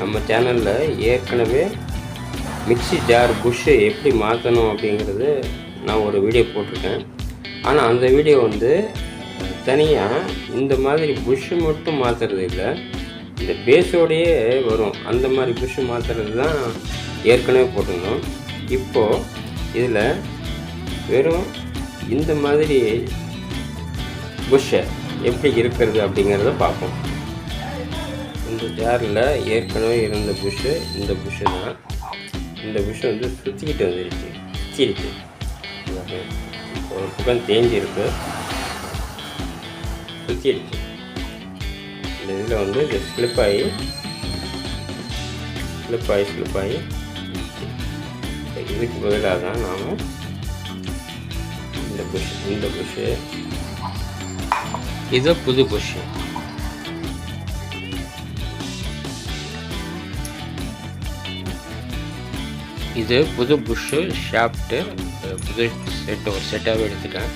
நம்ம சேனலில் ஏற்கனவே மிக்ஸி ஜார் புஷ்ஷு எப்படி மாற்றணும் அப்படிங்கிறது நான் ஒரு வீடியோ போட்டிருக்கேன். ஆனால் அந்த வீடியோ வந்து தனியாக இந்த மாதிரி புஷ்ஷு மட்டும் மாற்றுறது இல்லை. இந்த பேஸோடையே வரும். அந்த மாதிரி புஷ்ஷு மாற்றுறது தான் ஏற்கனவே போட்டிருந்தோம். இப்போது இதில் வெறும் இந்த மாதிரி புஷ்ஷை எப்படி இருக்கிறது அப்படிங்கிறத பார்ப்போம். இந்த ஜாரில் ஏற்கனவே இருந்த புஷ்ஷு இந்த புஷ்ஷு தான். இந்த புஷ்ஷு வந்து சுற்றிக்கிட்டு வந்துருச்சு. சுற்றிருக்கு ஒரு பக்கம் தேஞ்சிருக்கு. சுற்றிருக்கு இந்த இதில் வந்து இது ஸ்லிப் ஆகி ஸ்லிப் ஆகி ஸ்லிப் ஆகி இதுக்கு பதிலாக தான் நாம் இந்த புஷ் இந்த புஷ்ஷு இது புது புஷ்ஷு இது புது புஷ்ஷு ஷாஃப்ட்டு புது செட்டு ஒரு செட்டாகவே எடுத்துட்டேன்.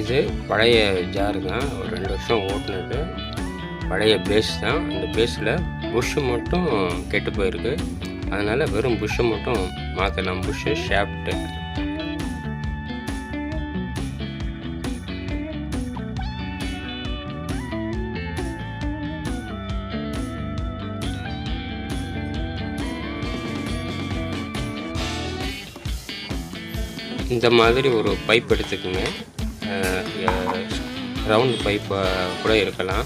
இது பழைய ஜார் தான் ஒரு ரெண்டு வருஷம் ஓட்டினது. பழைய பேஸ் தான். அந்த பேஸில் புஷ்ஷு மட்டும் கெட்டு போயிருக்கு. அதனால் வெறும் புஷ்ஷை மட்டும் மாற்றலாம் புஷ்ஷு ஷாஃப்ட்டு. இந்த மாதிரி ஒரு பைப் எடுத்துக்கோங்க. ரவுண்ட் பைப் கூட இருக்கலாம்.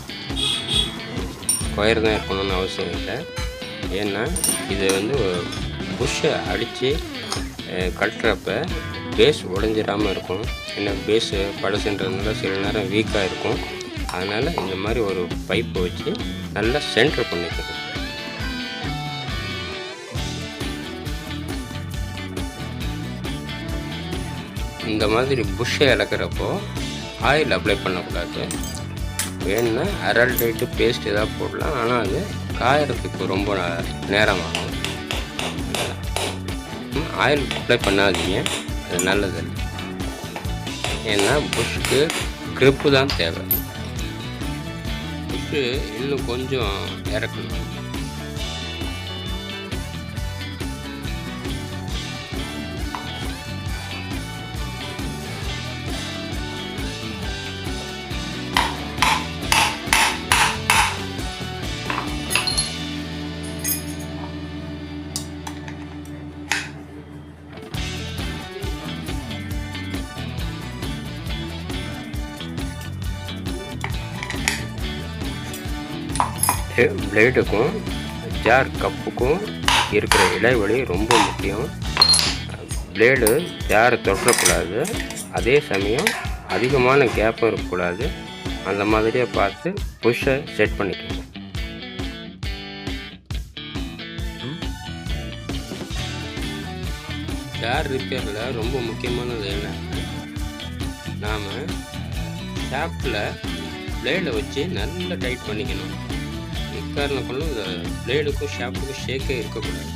ஒயர் தான் இருக்கணும்னு அவசியம் இல்லை. ஏன்னா இது வந்து புஷ்ஷை அடித்து கட்டுறப்ப பேஸ் உடஞ்சிடாமல் இருக்கும். ஏன்னா பேஸு பழசுன்றதுனால சில நேரம் வீக்காக இருக்கும். அதனால் இந்த மாதிரி ஒரு பைப்பை வச்சு நல்லா சென்டர் பண்ணிக்கணும் இந்த மாதிரி புஷ்ஷை இழக்கிறப்போ ஆயில் அப்ளை பண்ணக்கூடாது. வேணும்னா அரல்டைட்டு பேஸ்ட் ஏதாவது போடலாம். ஆனால் அது காயறதுக்கு ரொம்ப நேரமாகும். ஆயில் அப்ளை பண்ணாதீங்க. அது நல்லதில்லை. ஏன்னா புஷ்க்கு க்ரிப்பு தான் தேவை. புஷ்ஷு இன்னும் கொஞ்சம் இறக்கணும். பிளேடுக்கும் ஜார் கப்புக்கும் இருக்கிற இடைவெளி ரொம்ப முக்கியம். பிளேடு ஜாரை தொடரக்கூடாது அதே சமயம் அதிகமான கேப்பும் இருக்கக்கூடாது. அந்த மாதிரியே பார்த்து புஷ்ஷை செட் பண்ணிக்கணும் ஜார் ரிப்பேரில் ரொம்ப முக்கியமானது என்ன? நாம் ஷாப்பில் பிளேடை வச்சு நல்லா டைட் பண்ணிக்கணும். எக்காரணம் கொள்ளும் இந்த பிளேடுக்கும் ஷாப்புக்கும் ஷேக்கே இருக்கக்கூடாது.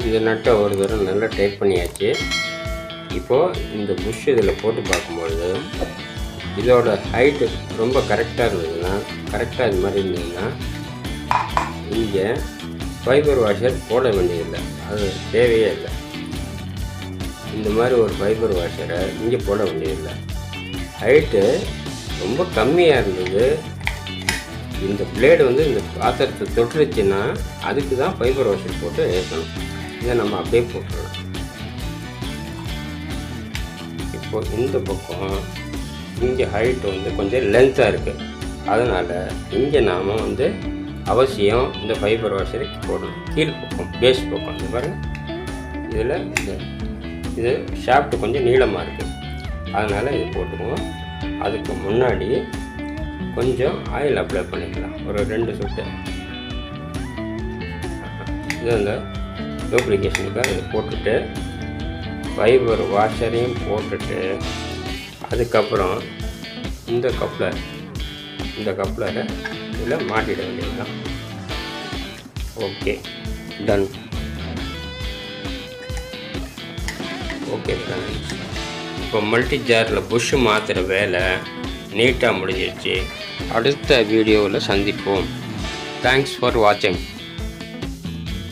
இந்த நட்டை ஒரு தடவை நல்லா டைட் பண்ணியாச்சு. இப்போது இந்த புஷ் இதில் போட்டு பார்க்கும்பொழுது இதோட ஹைட்டு ரொம்ப கரெக்டாக இருந்ததுன்னா கரெக்டாக இது மாதிரி இருந்ததுன்னா இங்கே ஃபைபர் வாஷர் போட வேண்டியதில்லை. அது தேவையே இல்லை. இந்த மாதிரி ஒரு ஃபைபர் வாஷரை இங்கே போட வேண்டியதில்லை. ஹைட்டு ரொம்ப கம்மியாக இருந்தது. இந்த பிளேடு வந்து இந்த பாத்திரத்தை தொட்டுருச்சுன்னா அதுக்கு தான் ஃபைபர் வாஷர் போட்டு ஏற்றணும் இதை நம்ம அப்படியே போட்டுடலாம். இப்போ இந்த பக்கம் இங்கே ஹைட் வந்து கொஞ்சம் லென்த்தாக இருக்குது அதனால் இங்கே நாம் வந்து அவசியம் இந்த ஃபைபர் வாஷரை போடணும். கீழ் பக்கம் பேஸ் பக்கம். இந்த பாருங்கள் இதில் இந்த இது ஷாஃப்ட் கொஞ்சம் நீளமாக இருக்குது அதனால் இது போட்டுக்குவோம். அதுக்கு முன்னாடி கொஞ்சம் ஆயில் அப்ளை பண்ணிக்கலாம். ஒரு ரெண்டு சொட்டு. இது அந்த லூப்ளிகேஷனுக்காக இதை போட்டுட்டு ஃபைபர் வாஷரையும் போட்டுட்டு அதுக்கப்புறம் இந்த கப்ளர் இந்த கப்ளரை இதில் மாட்டிட வேண்டியதுதான். ஓகே டன் ஓகே ஃப்ரெண்ட்ஸ் இப்போ மல்டி ஜாரில் புஷ்ஷு மாற்றுற வேலை நீட்டாக முடிஞ்சிருச்சு. அடுத்த வீடியோவில் சந்திப்போம். தேங்க்ஸ் ஃபார் வாட்சிங்